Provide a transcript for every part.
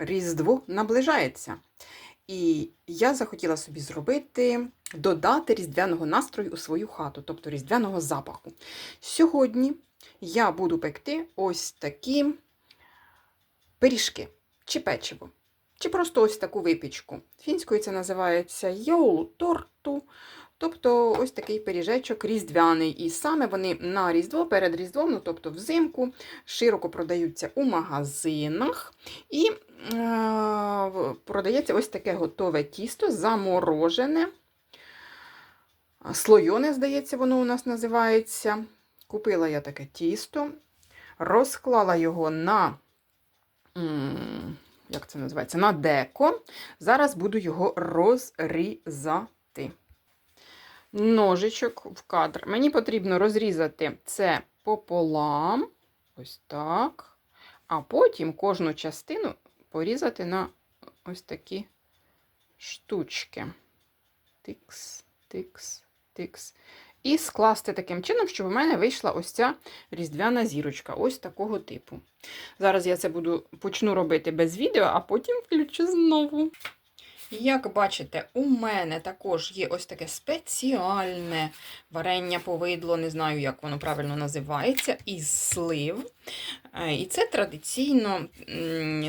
Різдво наближається. І я захотіла собі зробити, додати різдвяного настрою у свою хату, тобто різдвяного запаху. Сьогодні я буду пекти ось такі пиріжки чи печиво, чи просто ось таку випічку. Фінською це називається йоулу-торту, тобто ось такий пиріжечок різдвяний. І саме вони на Різдво, перед Різдвом, ну, тобто взимку, широко продаються у магазинах. І е, продається ось таке готове тісто, заморожене. Слойоне, здається, воно у нас називається. Купила я таке тісто, розклала його на, як це називається, на деко. Зараз буду його розрізати. Ножичок в кадр. Мені потрібно розрізати це пополам, ось так. А потім кожну частину порізати на ось такі штучки. Тикс, тикс, тикс. І скласти таким чином, щоб у мене вийшла ось ця різдвяна зірочка, ось такого типу. Зараз я це буду почну робити без відео, а потім включу знову. Як бачите, у мене також є ось таке спеціальне варення повидло, не знаю, як воно правильно називається, із слив. Е, І це традиційно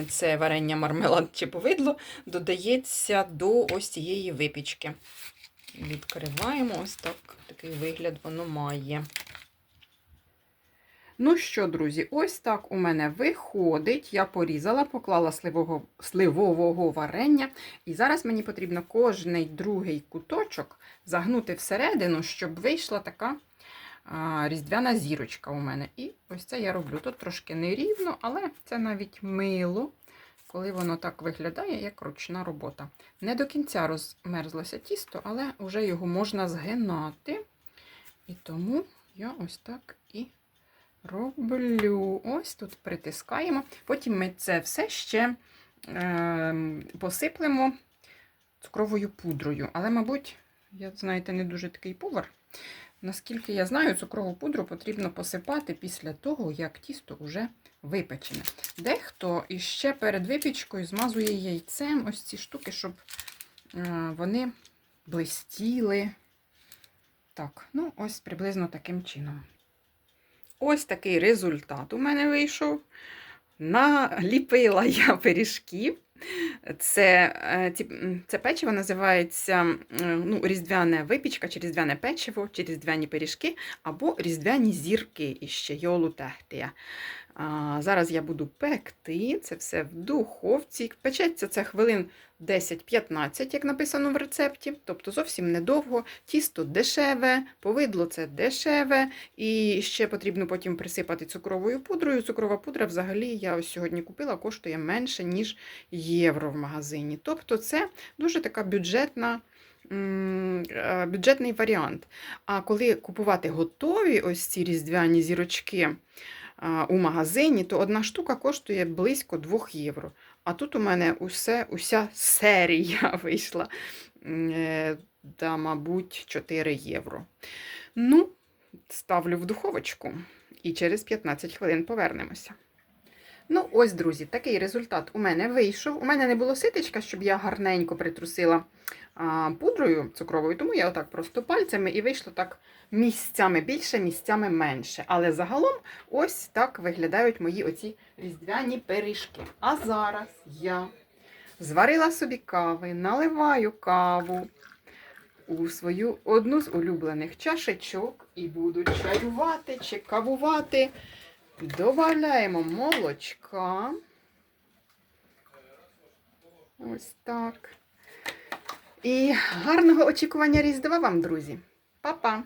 це варення мармелад чи повидло додається до ось цієї випічки. Відкриваємо ось так, такий вигляд воно має. Ну що, друзі, ось так у мене виходить. Я порізала, поклала сливого, сливового варення. І зараз мені потрібно кожний другий куточок загнути всередину, щоб вийшла така а, різдвяна зірочка у мене. І ось це я роблю. Тут трошки нерівно, але це навіть мило, коли воно так виглядає, як ручна робота. Не до кінця розмерзлося тісто, але вже його можна згинати. І тому я ось так і роблю. Ось тут притискаємо. Потім ми це все ще е, посиплемо цукровою пудрою. Але, мабуть, я, знаєте, не дуже такий повар. Наскільки я знаю, цукрову пудру потрібно посипати після того, як тісто вже випечене. Дехто іще перед випічкою змазує яйцем ось ці штуки, щоб е, вони блистіли. Так, ну ось приблизно таким чином. Ось такий результат у мене вийшов. Наліпила я пиріжків. Це, е, це печиво називається ну, різдвяна випічка, чи різдвяне печиво, чи різдвяні пиріжки, або різдвяні зірки іще йолутехтія. А, Зараз я буду пекти це все в духовці. Печеться це хвилин 10-15, як написано в рецепті, тобто зовсім недовго. Тісто дешеве, повидло це дешеве, і ще потрібно потім присипати цукровою пудрою. Цукрова пудра взагалі я ось сьогодні купила, коштує менше, ніж євро в магазині. Тобто це дуже така бюджетна. е, Бюджетний варіант. А коли купувати готові ось ці різдвяні зірочки у магазині, то одна штука коштує близько 2 євро. А тут у мене усе, уся серія вийшла, е, та, мабуть, 4 євро. Ну, ставлю в духовочку і через 15 хвилин повернемося. Ну, ось, друзі, такий результат у мене вийшов. У мене не було ситечка, щоб я гарненько притрусила а, пудрою цукровою, тому я отак просто пальцями і вийшло так місцями більше, місцями менше. Але загалом ось так виглядають мої оці різдвяні пиріжки. А зараз я зварила собі кави, наливаю каву у свою одну з улюблених чашечок і буду чаювати чи кавувати. Добавляємо молочка. Ось так. І гарного очікування Різдва вам, друзі. Па-па!